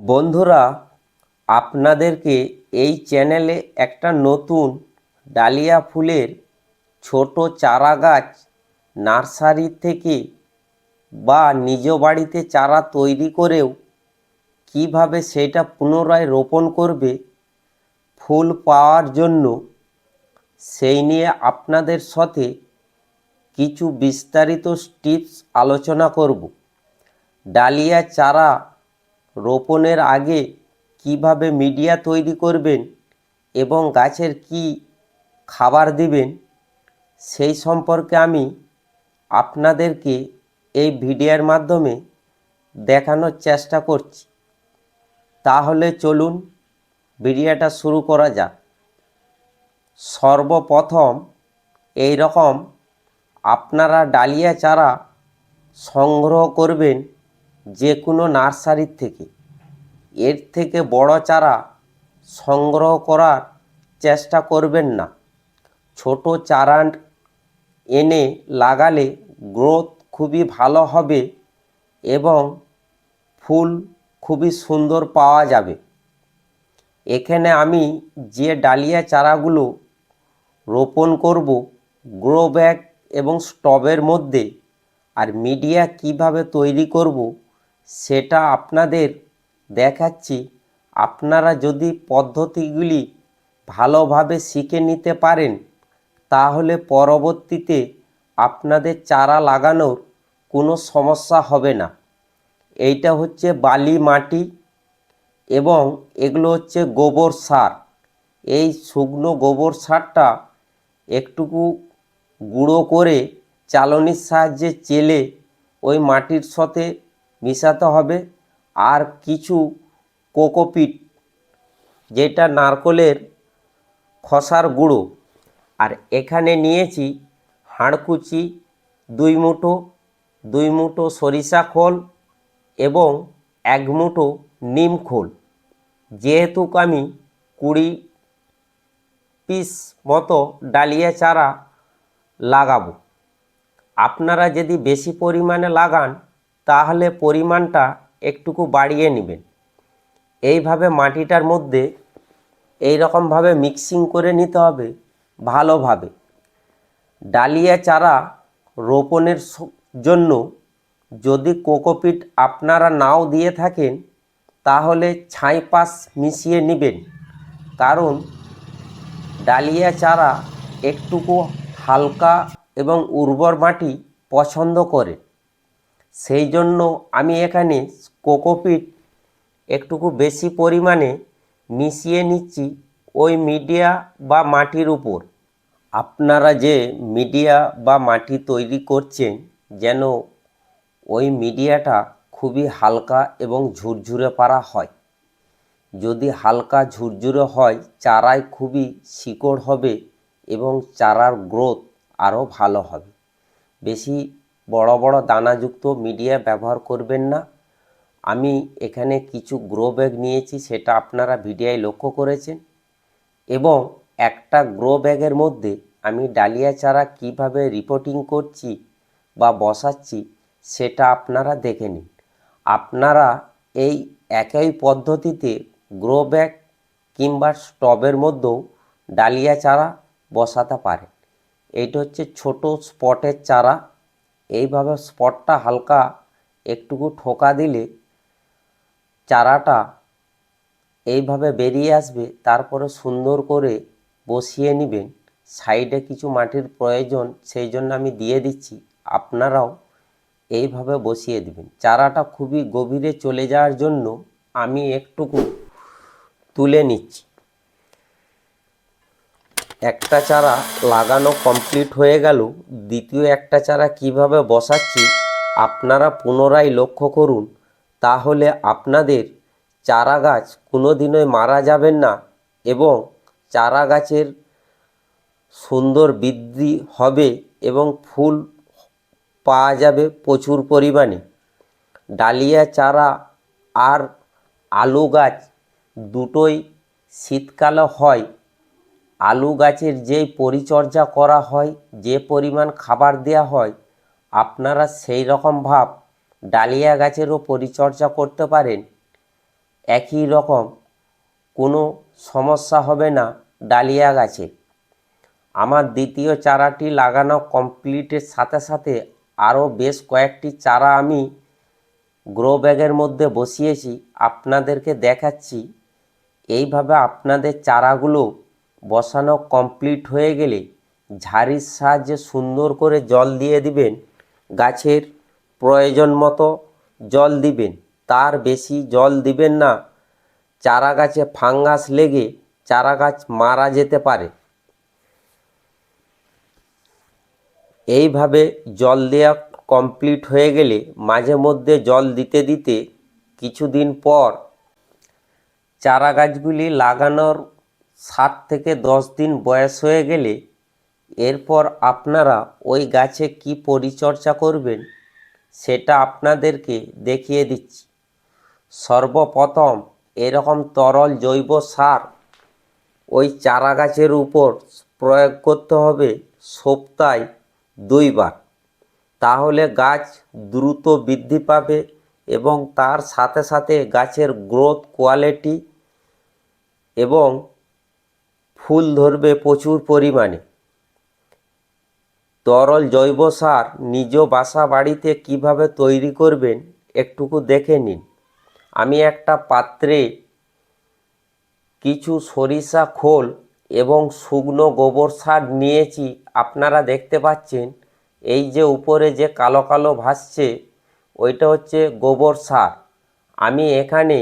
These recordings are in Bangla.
বন্ধুরা, আপনাদেরকে এই চ্যানেলে একটা নতুন ডালিয়া ফুলের ছোট চারা গাছ নার্সারি থেকে বা নিজ বাড়িতে চারা তৈরি করেও কীভাবে সেটা পুনরায় রোপণ করবে, ফুল পাওয়ার জন্য সেই নিয়ে আপনাদের সাথে কিছু বিস্তারিত টিপস আলোচনা করব। ডালিয়া চারা রোপণের আগে কীভাবে মিডিয়া তৈরি করবেন এবং গাছের কি খাবার দিবেন, সেই সম্পর্কে আমি আপনাদেরকে এই ভিডিওর মাধ্যমে দেখানোর চেষ্টা করছি। তাহলে চলুন ভিডিওটা শুরু করা যাক। সর্বপ্রথম এই রকম আপনারা ডালিয়া চারা সংগ্রহ করবেন যে কোনো নার্সারির থেকে। এর থেকে বড় চারা সংগ্রহ করার চেষ্টা করবেন না। ছোট চারা এনে লাগালে গ্রোথ খুবই ভালো হবে এবং ফুল খুবই সুন্দর পাওয়া যাবে। এখানে আমি যে ডালিয়া চারাগুলো রোপণ করব, গ্রো ব্যাগ এবং স্টবের মধ্যে, আর মিডিয়া কীভাবে তৈরি করব সেটা আপনাদের দেখাচ্ছি। আপনারা যদি পদ্ধতিগুলি ভালোভাবে শিখে নিতে পারেন, তাহলে পরবর্তীতে আপনাদের চারা লাগানোর কোনো সমস্যা হবে না। এইটা হচ্ছে বালি মাটি এবং এগুলো হচ্ছে গোবর সার। এই শুকনো গোবর সারটা একটুকু গুঁড়ো করে চালনির সাহায্যে চেলে ওই মাটির সাথে মিশাতে হবে। আর কিছু কোকোপিট, যেটা নারকলের খসার গুঁড়ো। আর এখানে নিয়েছি হাড়কুচি, দুই মুঠো দুই মুঠো সরিষা খোল এবং এক মুঠো নিম খোল। যেহেতু আমি কুড়ি পিস মতো ডালিয়া চারা লাগাবো। আপনারা যদি বেশি পরিমাণে লাগান তাহলে পরিমাণটা একটুকু বাড়িয়ে নেবেন। এইভাবে মাটিটার মধ্যে এই রকমভাবে মিক্সিং করে নিতে হবে ভালোভাবে। ডালিয়া চারা রোপণের জন্য যদি কোকোপিট আপনারা নাও দিয়ে থাকেন, তাহলে ছাই পাশ মিশিয়ে নেবেন। কারণ ডালিয়া চারা একটুকু হালকা এবং উর্বর মাটি পছন্দ করে। সেই জন্য আমি এখানে কোকোপিট একটুকু বেশি পরিমাণে মিশিয়ে নিচ্ছি ওই মিডিয়া বা মাটির উপর। আপনারা যে মিডিয়া বা মাটি তৈরি করছেন যেন ওই মিডিয়াটা খুবই হালকা এবং ঝুরঝুরে পারা হয়। যদি হালকা ঝুরঝুরে হয়, চারায় খুবই শিকড় হবে এবং চারার গ্রোথ আরও ভালো হবে। বেশি বড় বড় দানাযুক্ত মিডিয়া ব্যবহার করবেন না। আমি এখানে কিছু গ্রো ব্যাগ নিয়েছি, সেটা আপনারা ভিডিওয় লক্ষ্য করেছেন। এবং একটা গ্রো ব্যাগের মধ্যে আমি ডালিয়া চারা কীভাবে রিপোর্টিং করছি বা বসাচ্ছি, সেটা আপনারা দেখে নিন। আপনারা এই একই পদ্ধতিতে গ্রো ব্যাগ কিংবা স্টবের মধ্যেও ডালিয়া চারা বসাতে পারেন। এইটা হচ্ছে ছোট স্পটের চারা। এইভাবে স্পটটা হালকা একটুকু ঠোকা দিলে চারাটা এইভাবে বেরিয়ে আসবে, তারপরে সুন্দর করে বসিয়ে নেবেন। সাইডে কিছু মাটির প্রয়োজন, সেই জন্য আমি দিয়ে দিচ্ছি। আপনারাও এইভাবে বসিয়ে দিবেন। চারাটা খুবই গভীরে চলে যাওয়ার জন্য আমি একটুকু তুলে নিচ্ছি। একটা চারা লাগানো কমপ্লিট হয়ে গেল, দ্বিতীয় একটা চারা কীভাবে বসাচ্ছি আপনারা পুনরায় লক্ষ্য করুন, তাহলে আপনাদের চারা গাছ কোনো দিনই মারা যাবেন না এবং চারা গাছের সুন্দর বৃদ্ধি হবে এবং ফুল পাওয়া যাবে প্রচুর পরিমাণে। ডালিয়া চারা আর আলু গাছ দুটোই শীতকালে হয় আলু গাছের যেই পরিচর্যা করা হয়, যে পরিমাণ খাবার দেওয়া হয়, আপনারা সেই রকম ভাব ডালিয়া গাছেরও পরিচর্যা করতে পারেন। একই রকম কোনো সমস্যা হবে না ডালিয়া গাছে। আমার দ্বিতীয় চারাটি লাগানো কমপ্লিটের সাথে সাথে আরও বেশ কয়েকটি চারা আমি গ্রো ব্যাগের মধ্যে বসিয়েছি, আপনাদেরকে দেখাচ্ছি। এইভাবে আপনাদের চারাগুলো বসানো কমপ্লিট হয়ে গেলে ঝাড়ির সাহায্যে সুন্দর করে জল দিয়ে দিবেন। গাছের প্রয়োজন মতো জল দিবেন। তার বেশি জল দিবেন না। চারা গাছে ফাঙ্গাস লেগে চারা গাছ মারা যেতে পারে। এইভাবে জল দেওয়া কমপ্লিট হয়ে গেলে মাঝে মধ্যে জল দিতে দিতে কিছুদিন পর চারা গাছগুলি লাগানোর সাত থেকে দশ দিন বয়স হয়ে গেলে এরপর আপনারা ওই গাছে কি পরিচর্যা করবেন সেটা আপনাদেরকে দেখিয়ে দিচ্ছি। সর্বপ্রথম এরকম তরল জৈব সার ওই চারা গাছের উপর প্রয়োগ করতে হবে সপ্তাহে দুইবার। তাহলে গাছ দ্রুত বৃদ্ধি পাবে এবং তার সাথে সাথে গাছের গ্রোথ কোয়ালিটি এবং ফুল ধরবে প্রচুর পরিমাণে। তরল জৈব সার নিজ বাসা বাড়িতে কীভাবে তৈরি করবেন একটুকু দেখে নিন। আমি একটা পাত্রে কিছু সরিষা খোল এবং শুকনো গোবর সার নিয়েছি। আপনারা দেখতে পাচ্ছেন, এই যে উপরে যে কালো কালো ভাসছে, ওইটা হচ্ছে গোবর সার। আমি এখানে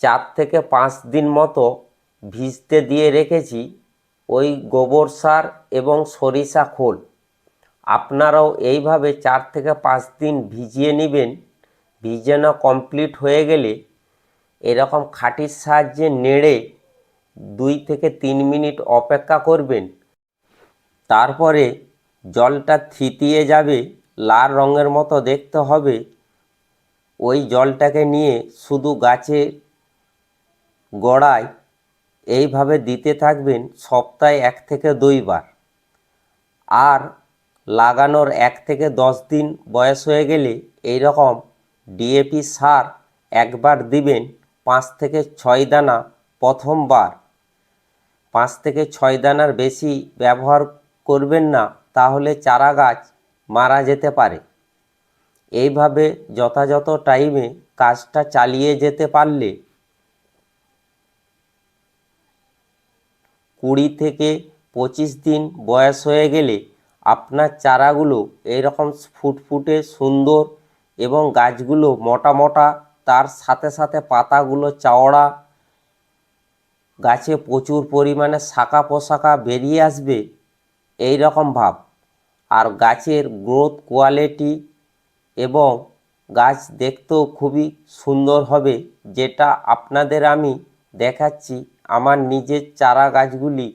চার থেকে পাঁচ দিন মতো ভিজতে দিয়ে রেখেছি, ওই গোবর সার এবং সরিষা খোল। আপনারাও এইভাবে চার থেকে পাঁচ দিন ভিজিয়ে নেবেন। ভিজানো কমপ্লিট হয়ে গেলে এরকম খাটির সাহায্যে নেড়ে দুই থেকে তিন মিনিট অপেক্ষা করবেন। তারপরে জলটা থিতিয়ে যাবে, লাল রঙের মতো দেখতে হবে। ওই জলটাকে নিয়ে শুধু গাছে গোড়ায় এইভাবে দিতে থাকবেন সপ্তাহে এক থেকে দুইবার আর লাগানোর এক থেকে দশ দিন বয়স হয়ে গেলে এই রকম ডিএপি সার একবার দিবেন পাঁচ থেকে ছয় দানা প্রথমবার। পাঁচ থেকে ছয় দানার বেশি ব্যবহার করবেন না, তাহলে চারা গাছ মারা যেতে পারে। এইভাবে যথাযথ টাইমে কাজটা চালিয়ে যেতে পারলে কুড়ি থেকে পঁচিশ দিন বয়স হয়ে গেলে আপনার চারাগুলো এইরকম ফুটফুটে সুন্দর এবং গাছগুলো মোটা মোটা, তার সাথে সাথে পাতাগুলো চওড়া, গাছে প্রচুর পরিমাণে শাখা পোশাখা বেরিয়ে আসবে এই রকম ভাব। আর গাছের গ্রোথ কোয়ালিটি এবং গাছ দেখতেও খুবই সুন্দর হবে, যেটা আপনাদের আমি দেখাচ্ছি আমার নিজের চারা গাছগুলি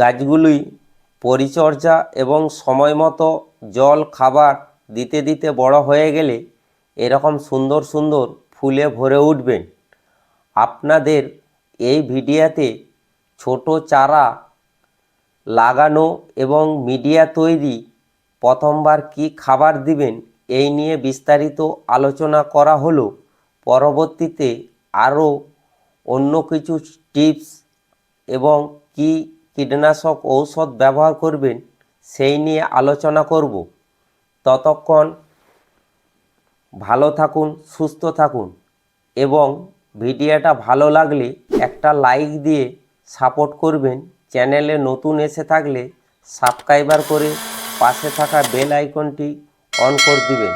গাছগুলি পরিচর্যা এবং সময় মতো জল, খাবার দিতে দিতে বড় হয়ে গেলে এরকম সুন্দর সুন্দর ফুলে ভরে উঠবেন। আপনাদের এই ভিডিওতে ছোট চারা লাগানো এবং মিডিয়া তৈরি প্রথমবার কি খাবার দিবেন এই নিয়ে বিস্তারিত আলোচনা করা হলো। পরবর্তীতে আরও অন্য কিছু টিপস এবং কি কীটনাশক ঔষধ ব্যবহার করবেন সেই নিয়ে আলোচনা করব। ততক্ষণ ভালো থাকুন, সুস্থ থাকুন এবং ভিডিওটা ভালো লাগলে একটা লাইক দিয়ে সাপোর্ট করবেন। চ্যানেলে নতুন এসে থাকলে সাবস্ক্রাইবার করে পাশে থাকা বেল আইকনটি অন করে দিবেন।